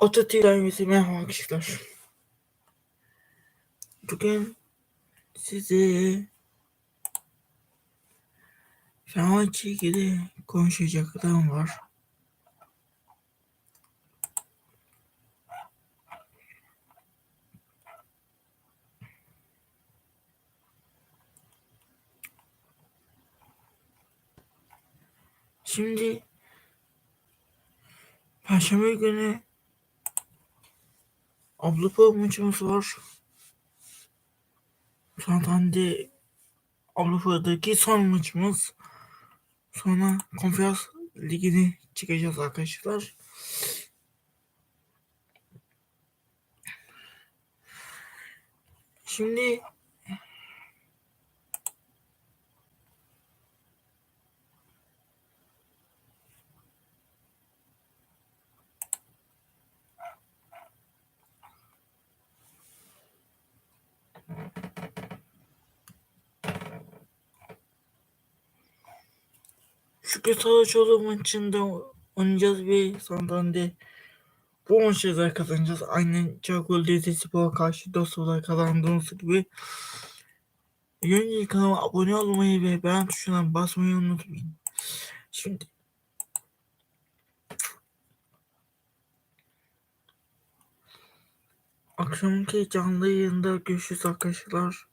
Atatürk'ten yüzü merhaba arkadaşlar. Bugün size Fenerbahçe ilgili konuşacaklarım var. Şimdi Perşembe günü Avrupa maçımız var. Santander Avrupa'daki son maçımız. Sonra konferans ligini çıkacağız arkadaşlar. Şimdi Şükrü Saraçoğlu maçında oynayacağız ve Santander bu maçı da kazanacağız. Aynen Çakol Rizespor'a karşı 4-0 kazandığımız gibi. Önce kanalıma abone olmayı ve beğen tuşuna basmayı unutmayın. Şimdi akşamki canlı yayında görüşürüz arkadaşlar.